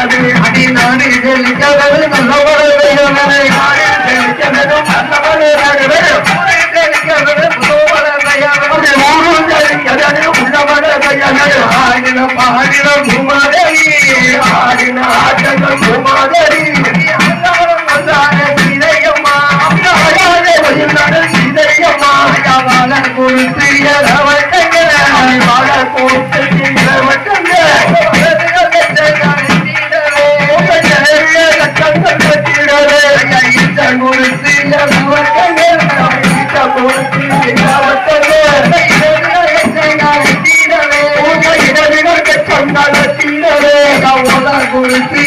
அடி நாடு ஜெயிக்கவது நல்லவரு வேணுமே. நாடு ஜெயிக்கவது நல்லவரு வேணுமே. ஊரு ஜெயிக்கவது புதுவரு வேணுமே. ஊரு ஜெயிக்கவது உள்ளவரு வேணுமே. ஆடின பாடின பூமாதேவி. ஆடின ஆட்டங்கள் பூமாதேவி. ஆண்டவரும் வந்தாரே சீதையம்மா. ஆடாதே வந்தாரே சீதையம்மா. வாழ கொடுத்து எழவட்டங்க. வாழ கொடுத்து கொடுத்து